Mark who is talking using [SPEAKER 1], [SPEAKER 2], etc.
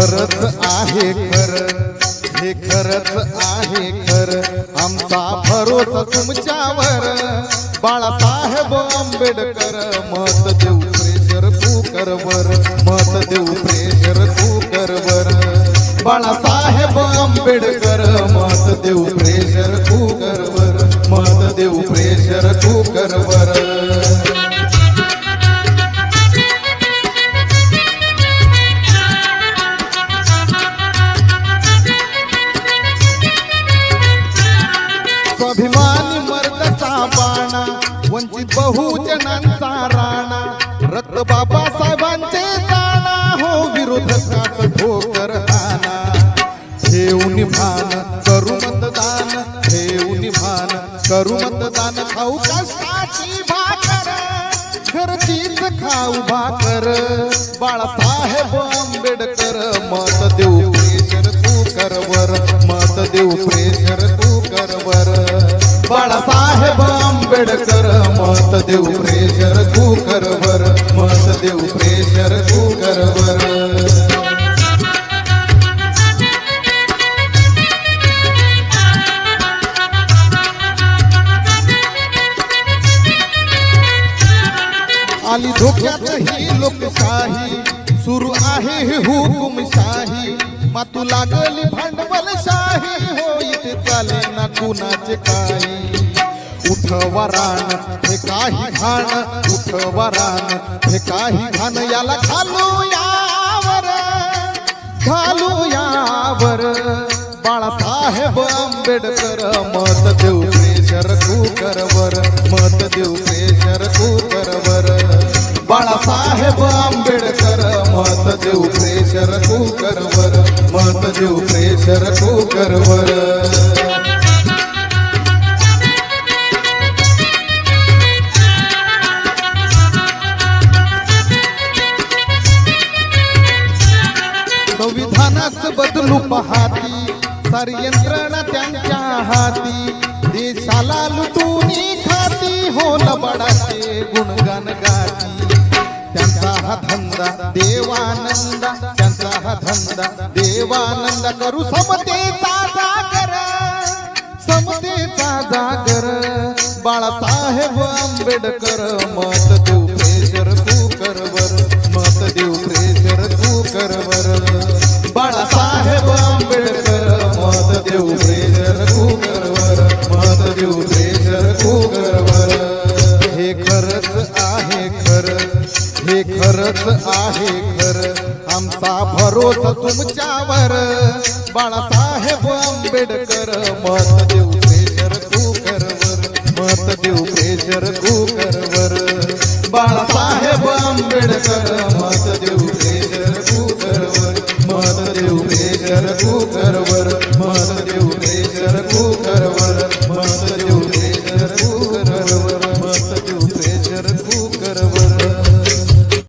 [SPEAKER 1] आहे खर हे खरच आहे खर आमचा भरोसा तुमच्यावर. बाळासाहेब आंबेडकर मत देऊ प्रेशर कुकर वर मत देऊ प्रेशर कुकर वर बाळासाहेब आंबेडकर मत देऊ प्रेशर कुकर मत देऊ प्रेशर कुकर स्वाभिमानी मर्दचा बाणा वंचित बहुजनांचा राणा रक्त बाबासाहेबांचे जाणा हो विरोधकास ठोकर हाना ठेवून भान करू मतदान ठेवून भान करू मतदान खाऊ कष्टाची भाकर घरचीच खाऊ भाकर. बाळासाहेब आंबेडकर मत देऊ प्रेशर कुकरवर मत देऊ प्रेशर मत देऊ प्रेशर कुकरवर मत देऊ प्रेशर कुकरवर. आली धोक्यात ही लोकशाही सुरू आहे ही हुकुमशाही मातू लागली भांडवलशाही होईत चाले ना कुणाचे काही. उठवा रान काही घाण उठवा हे काही घाण याला घालू यावर घालू यावर. बाळासाहेब आंबेडकर मत देऊ प्रेशर कुकरवर मत देऊ प्रेशर कुकरवर. बाळासाहेब आंबेडकर मत देऊ प्रेशर कुकरवर मत देऊ प्रेशर कुकरवर. संविधानास बदलू पाहती सारी यंत्रणा त्यांच्या हाती. देशाला लुटून खाती हो लबाडाचे गुणगान गाती. त्यांचा हा धंदा देवानंदा त्यांचा हा धंदा देवानंद. करू समतेचा जागर समतेचा जागर. बाळासाहेब आंबेडकर मत देऊ. आमचा भरोस तुमच्यावर. बाळासाहेब आंबेडकर मत देऊ प्रेशर तू करवर मत देऊ प्रेशर तू करवर बाळासाहेब आंबेडकर मत देऊ प्रेशर तू करवर मत देऊ प्रेशर तू करवर मत देऊ प्रेशर तू करवर मत देऊ